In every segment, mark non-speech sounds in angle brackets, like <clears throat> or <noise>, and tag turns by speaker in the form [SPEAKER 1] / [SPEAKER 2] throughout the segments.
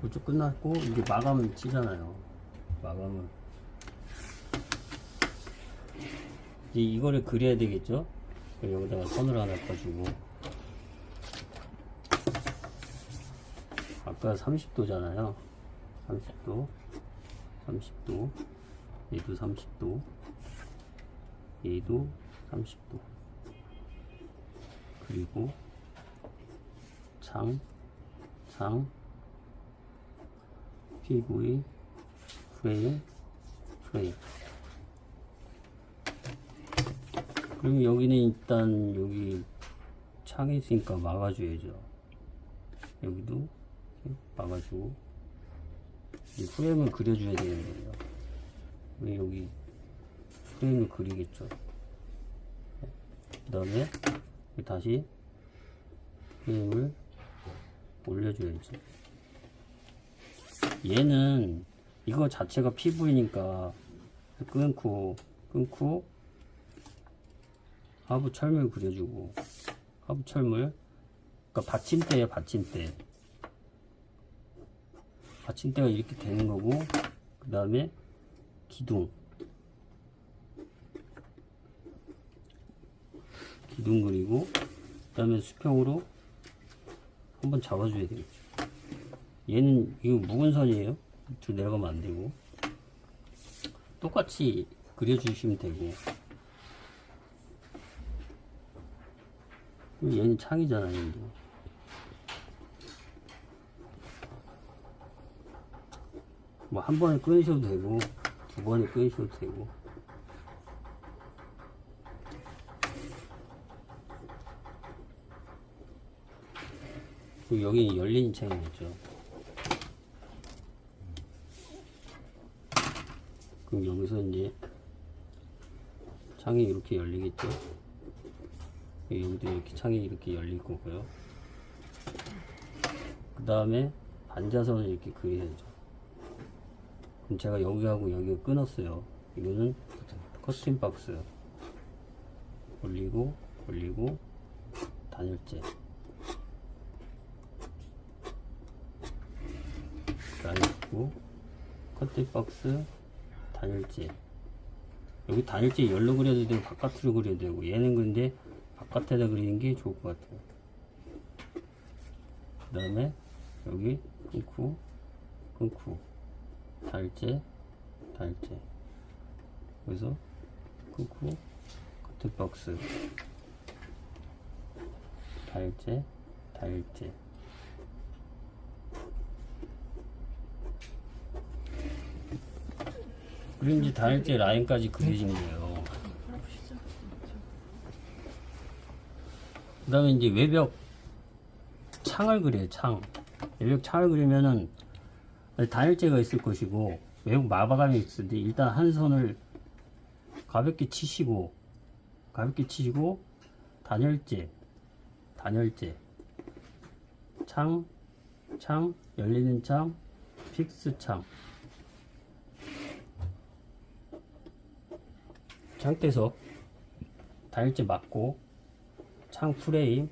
[SPEAKER 1] 그쪽 끝났고 이제 마감을 치잖아요. 마감을 이제 이거를 그려야 되겠죠? 여기다가 선을 하나 꺼주고 아까 30도잖아요. 30도, 30도, 얘도 30도, 얘도 30도. 그리고 창, 창, PV, 프레임, 프레임. 그리고 여기는 일단 여기 창이 있으니까 막아줘야죠. 여기도 막아주고 이 프레임을 그려줘야 되는 거예요. 왜 여기 프레임을 그리겠죠. 그 다음에 다시 프레임을 올려줘야지. 얘는 이거 자체가 PV니까 끊고 끊고 하부 철물 그려주고 하부 철물. 그러니까 받침대에 받침대. 받침대가 이렇게 되는 거고 그 다음에 기둥. 기둥 그리고 그 다음에 수평으로 한번 잡아줘야 되겠죠 얘는 이거 묵은 선이에요. 밑으로 내려가면 안 되고. 똑같이 그려주시면 되고. 얘는 창이잖아요 얘도. 뭐한 번에 끊으셔도 되고 두 번에 끊으셔도 되고 여기 열린 창이겠죠 그럼 여기서 이제 창이 이렇게 열리겠죠? 여기도 이렇게 창이 이렇게 열릴 거고요. 그 다음에 반자선을 이렇게 그려야죠. 그럼 제가 여기하고 여기 끊었어요. 이거는 커튼 박스. 올리고 올리고 단열재. 단열고 커튼 박스 단열재 여기 단열재 열로 그려도 되고 바깥으로 그려도 되고 얘는 근데 바깥에다 그리는 게 좋을 것 같아요. 그 다음에 여기 끊고 끊고. 달재 달재 여기서 끊고 커튼 박스. 달재 달재 그리고 이제 달재 라인까지 그려진 거예요. 그 다음에 이제 외벽 창을 그려요 창. 외벽 창을 그리면은 단열재가 있을 것이고 외국 마감이 있을 때 일단 한 손을 가볍게 치시고 가볍게 치시고 단열재 단열재 창, 창, 열리는 창, 픽스 창 창대석 단열재 맞고 창 프레임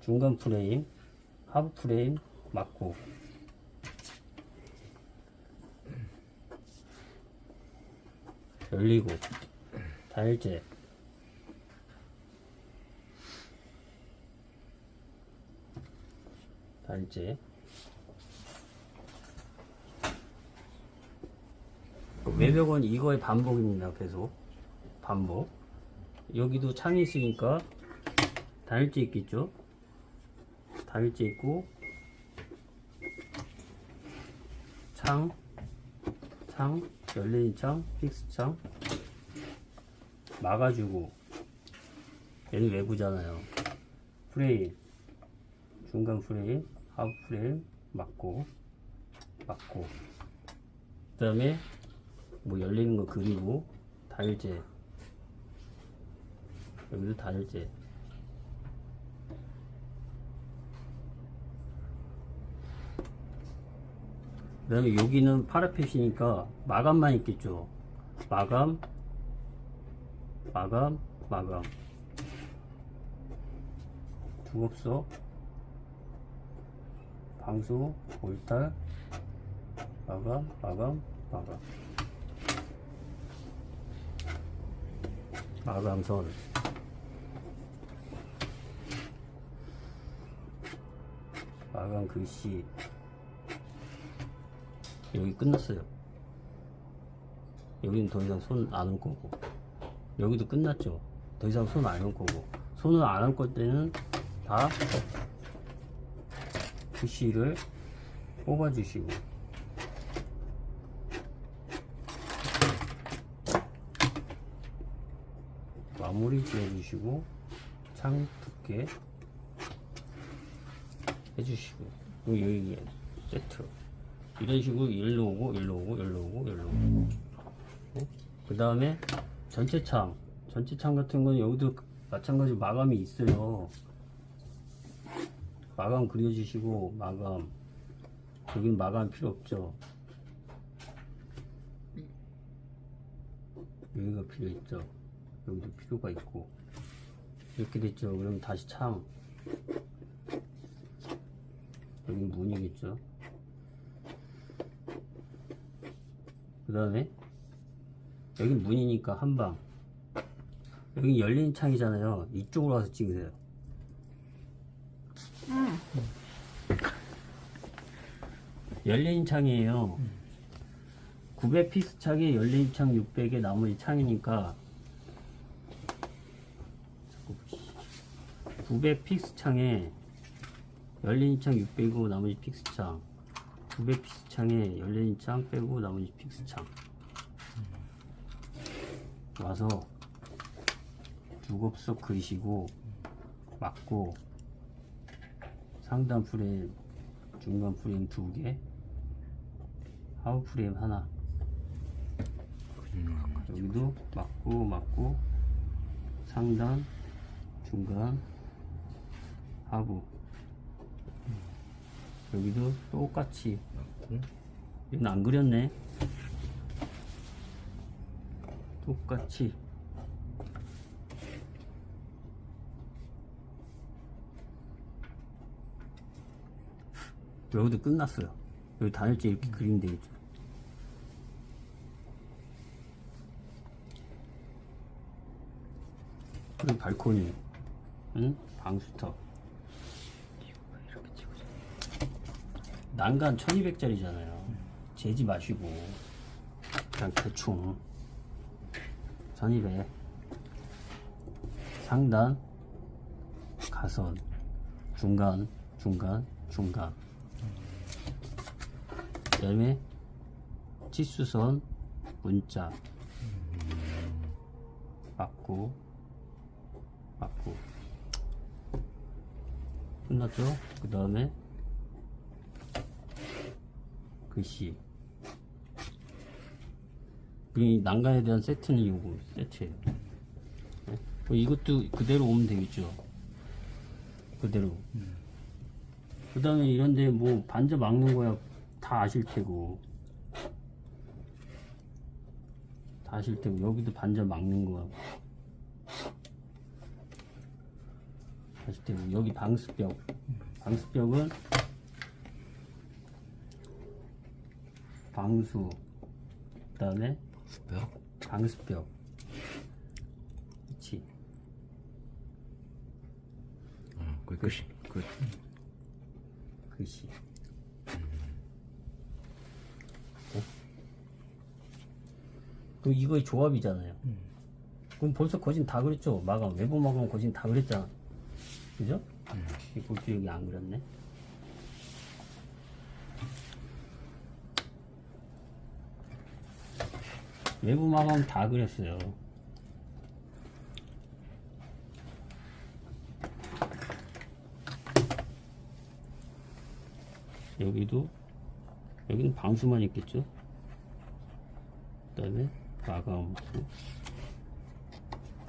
[SPEAKER 1] 중간 프레임 하부 프레임 맞고. 열리고. 단열재 단열재 외벽은 이거의 반복입니다 계속 반복. 여기도 창이 있으니까 단열재 있겠죠? 단열재 있고 창, 창, 열리는 창, 픽스 창 막아주고 얘는 외부잖아요. 프레임 중간 프레임, 하부 프레임 막고 막고. 그 다음에 뭐 열리는 거 그리고 단열재 여기도 단열재 그 다음에 여기는 파라펫이니까 마감만 있겠죠 마감 마감 마감 두껍석 방수, 골탈, 마감, 마감, 마감. 마감선. 마감 글씨. 여기 끝났어요. 여기는 더 이상 손 안 올 거고. 여기도 끝났죠. 더 이상 손 안 올 거고. 손을 안올 때는 다 글씨를 뽑아주시고. 마무리 지어주시고 창 두께 해주시고 여기 여기 세트 이런 식으로 일로 오고 일로 오고 일로 오고 일로 오고. 그 다음에 전체 창. 전체 창 같은 건 여기도 마찬가지로 마감이 있어요. 마감 그려주시고 마감. 여기는 마감 필요 없죠. 여기가 필요 있죠. 여기도 필요가 있고. 이렇게 됐죠. 그럼 다시 창 여기 문이겠죠? 그 다음에 여기 문이니까 한방. 여기 열린 창이잖아요. 이쪽으로 와서 찍으세요. 열린 창이에요. 900 피스 창에 열린 창 600에 나머지 창이니까 900 픽스 창에 열린 창 600이고 나머지 픽스 창. 900 픽스 창에 열린 창 빼고 나머지 픽스 창. 와서 두곱석 그리시고 막고 상단 프레임 중간 프레임 두개 하우 프레임 하나. 여기도 막고 막고 상단 중간 하부 여기도 똑같이. 여기는 안 그렸네. 똑같이. 여기도 끝났어요. 여기 단일째 이렇게 그리면 되겠죠. 그리고 발코니. 응? 방수턱 난간 1200짜리잖아요. 재지 마시고. 그냥 대충. 1200 상단 가선 중간 중간 중간. 그 다음에 치수선 문자. 맞고 맞고. 끝났죠? 그 다음에 글씨 이 난간에 대한 세트는 요거 세트예요. 네? 뭐 이것도 그대로 오면 되겠죠. 그대로. 그 다음에 이런데 뭐 반자 막는 거야 다 아실 테고. 다 아실 테고. 여기도 반자 막는 거야. 아실 테고. 여기 방수벽. 방수벽은 방수 그 다음에
[SPEAKER 2] 수벽?
[SPEAKER 1] 방수벽 그치?
[SPEAKER 2] 어, 그 끝이 끝.
[SPEAKER 1] 글씨 그럼 이거의 조합이잖아요. 그럼 벌써 거진 다 그랬죠? 마감 외부 마감 거진 다 그랬잖아. 그죠? 이 볼줄 여기 안 그렸네 외부 마감 다 그렸어요. 여기도 여기는 방수만 있겠죠? 그 다음에 마감수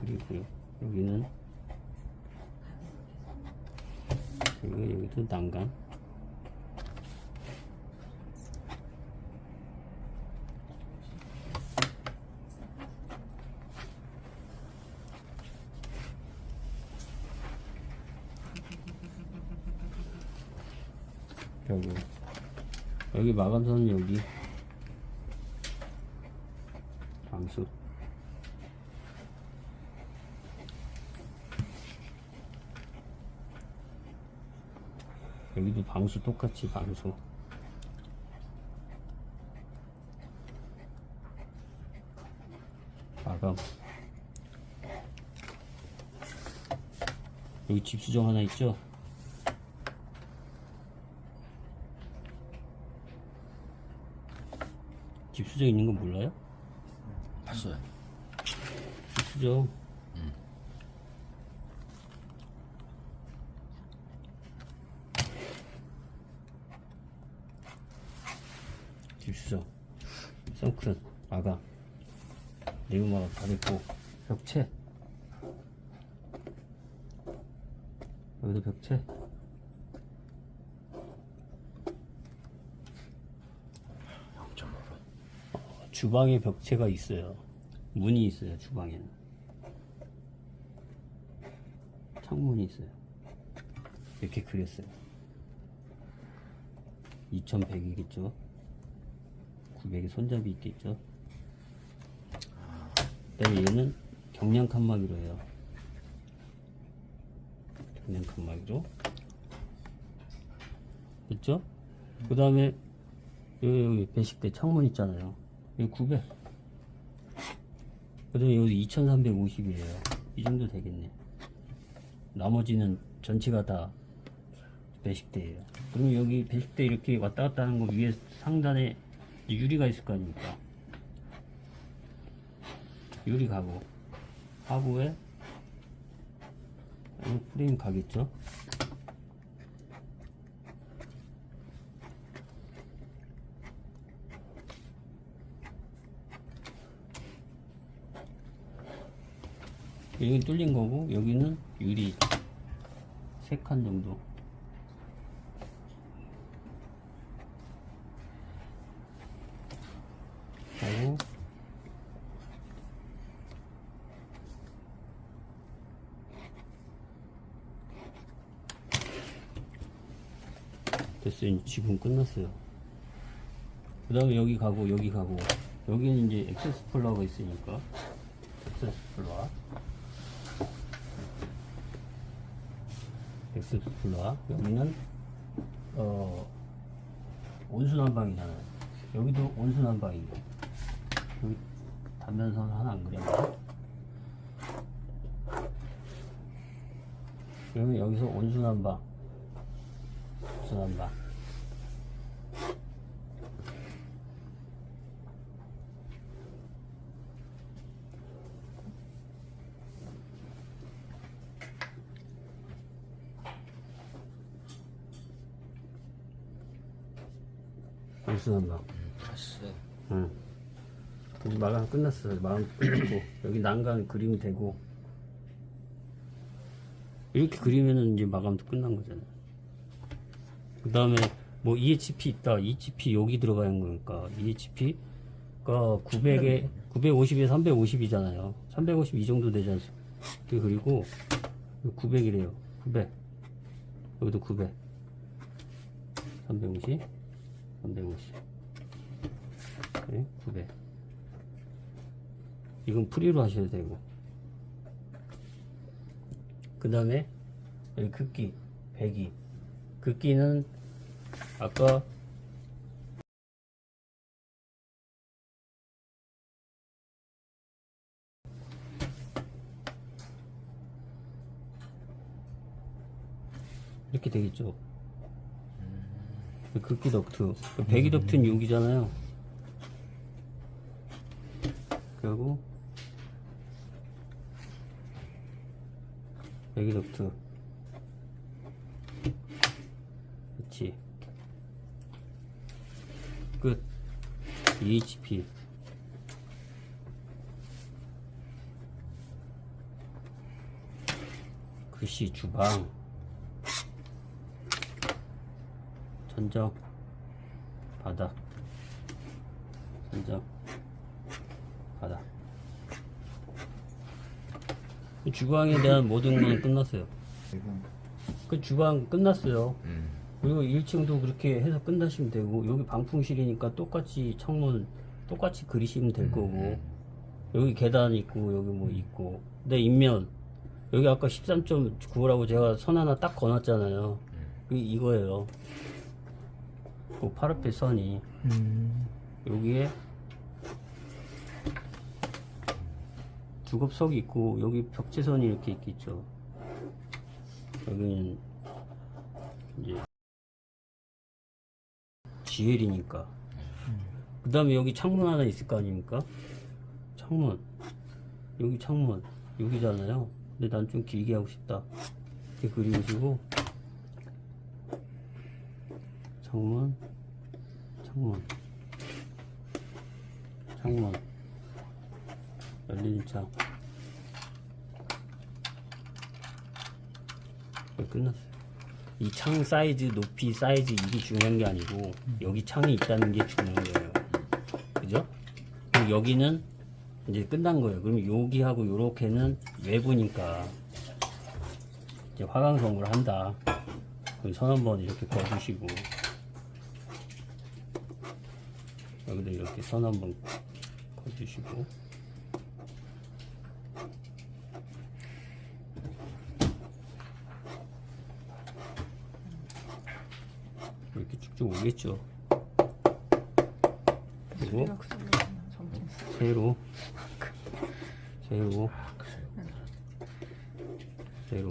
[SPEAKER 1] 그리고 여기는 그리고 여기도 난간 하고 여기 마감선은 여기. 방수. 여기도 방수 똑같이 방수. 마감. 여기 집 수정 하나 있죠? 수정 있는 거 몰라요?
[SPEAKER 2] 봤어요.
[SPEAKER 1] 집수정 집수정 선큰 마감. 내부 마감 다 됐고. 벽체. 여기도 벽체
[SPEAKER 2] 영점 오로.
[SPEAKER 1] 주방에 벽체가 있어요. 문이 있어요, 주방에는. 창문이 있어요. 이렇게 그렸어요. 2100이겠죠? 900에 손잡이 있겠죠? 그 다음에 얘는 경량 칸막이로 해요. 경량 칸막이로. 됐죠? 그 다음에 여기, 여기 배식대 창문 있잖아요. 여기 900. 그 다음에 여기 2350이에요. 이 정도 되겠네. 나머지는 전체가 다 배식대예요. 그러면 여기 배식대 이렇게 왔다 갔다 하는 거 위에 상단에 유리가 있을 거 아닙니까? 유리 가구. 여기 프레임 가겠죠? 여기 뚫린 거고 여기는 유리 세칸 정도. 하고 됐어요. 지금 끝났어요. 그 다음에 여기 가고 여기 가고. 여기는 이제 액세스 플러가 있으니까. 액세스 플러 엑스 플러 여기는 어 온수난방이잖아요. 여기도 온수난방이고 여기 단면선 하나 안 그렸나 그러면 여기서 온수난방 온수난방 온수난방
[SPEAKER 2] 봤어요.
[SPEAKER 1] 응. 여기 마감 끝났어요. 마감 끝났고 <clears throat> 여기 난간 그리면 되고 이렇게 그리면은 이제 마감도 끝난 거잖아요. 그 다음에 뭐 EHP 있다. EHP 여기 들어가는 거니까 EHP가 900에 950에 350이잖아요. 350이 정도 되지 않습니까? 그리고 900이래요. 900 여기도 900 350 350 네, 900. 이건 프리로 하셔야 되고. 그 다음에 여기 극기, 배기. 극기는 아까 이렇게 되겠죠. 극기 덕트. 배기 덕트는 여기잖아요. 그리고 여기 덕트 그렇지 끝 EHP 글씨 주방 천정 바닥 천정 바닥. 주방에 대한 모든 건 끝났어요. 그 주방 끝났어요.
[SPEAKER 2] 음.
[SPEAKER 1] 그리고 1층도 그렇게 해서 끝나시면 되고 여기 방풍실이니까 똑같이 창문 똑같이 그리시면 될 거고 여기 계단 있고 여기 뭐 있고. 근데 인면 여기 아까 13.9라고 제가 선 하나 딱 거놨잖아요. 이 이거예요 그 파르페 선이
[SPEAKER 3] 음.
[SPEAKER 1] 여기에 주급석이 있고 여기 벽체선이 이렇게 있겠죠. 여기는 이제 GL이니까. 그 다음에 여기 창문 하나 있을 거 아닙니까? 창문. 여기 창문. 여기잖아요. 근데 난 좀 길게 하고 싶다. 이렇게 그리시고 창문 창문 창문 창 네, 끝났어요. 이 창 사이즈 높이 사이즈 이게 중요한 게 아니고 여기 창이 있다는 게 중요한 거예요. 그죠? 그리고 여기는 이제 끝난 거예요. 그럼 여기하고 요렇게는 외부니까 이제 화강성을 한다. 그럼 선 한번 이렇게 그어주시고 여기도 이렇게 선 한번 그어주시고. 이렇게 쭉쭉 오겠죠? 그리고 세로 세로 세로.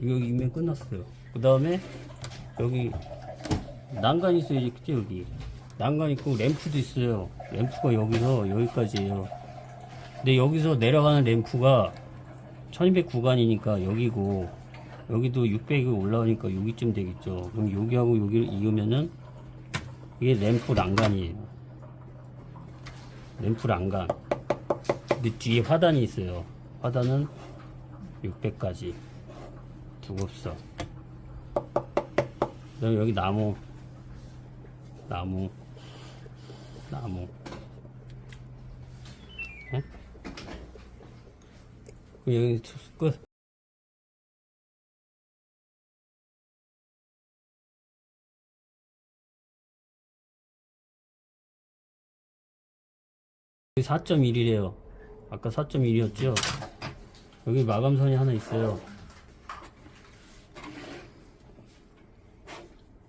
[SPEAKER 1] 여기 이면 끝났어요. 그 다음에 여기 난간 있어야지 그치 여기. 난간 있고 램프도 있어요. 램프가 여기서 여기까지예요. 근데 여기서 내려가는 램프가 1200 구간이니까 여기고 여기도 600이 올라오니까 여기쯤 되겠죠. 그럼 여기하고 여기를 이으면은 이게 램프 난간이에요. 램프 난간. 근데 뒤에 화단이 있어요. 화단은 600까지. 두껍서. 그 다음에 여기 나무 나무. 나무. 어? 여기 끝. 여기 4.1이래요. 아까 4.1이었죠? 여기 마감선이 하나 있어요.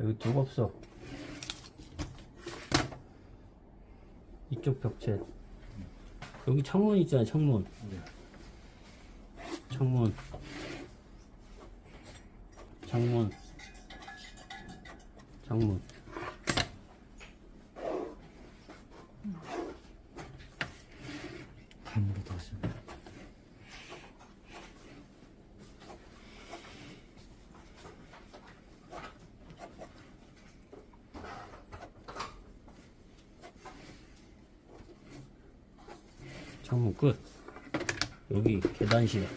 [SPEAKER 1] 여기 두껍석 이쪽 벽체. 여기 창문 있잖아요 창문. 창문. 창문. 창문 창문 끝. 여기 계단실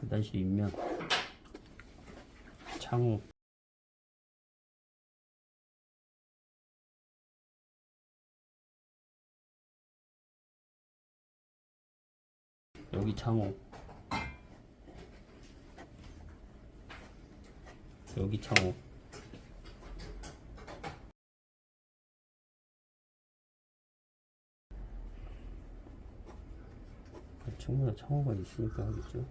[SPEAKER 1] 계단실 있면. 창호. 여기 창호. 여기 창호 충분히 창호가 있으니까 하겠죠.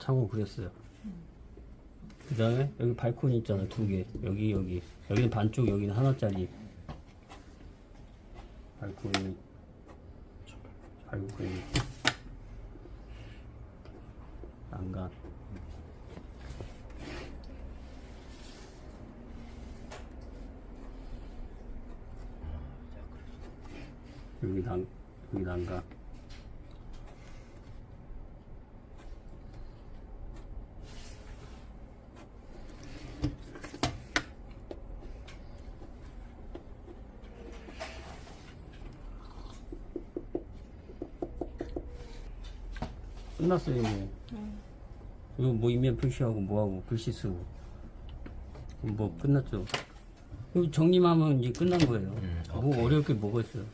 [SPEAKER 1] 창호 그렸어요. 그 다음에 여기 발코니 있잖아 두개. 여기 여기. 여기는 반쪽 여기는 하나짜리. 발코니 난간 여기 난 여기 난간 끝났어요 뭐. 이거 뭐 이면 표시하고 뭐하고 글씨 쓰고 뭐 끝났죠. 이거 정리하면 이제 끝난 거예요.
[SPEAKER 2] 음,
[SPEAKER 1] 뭐 어려울 게 뭐가 있어요.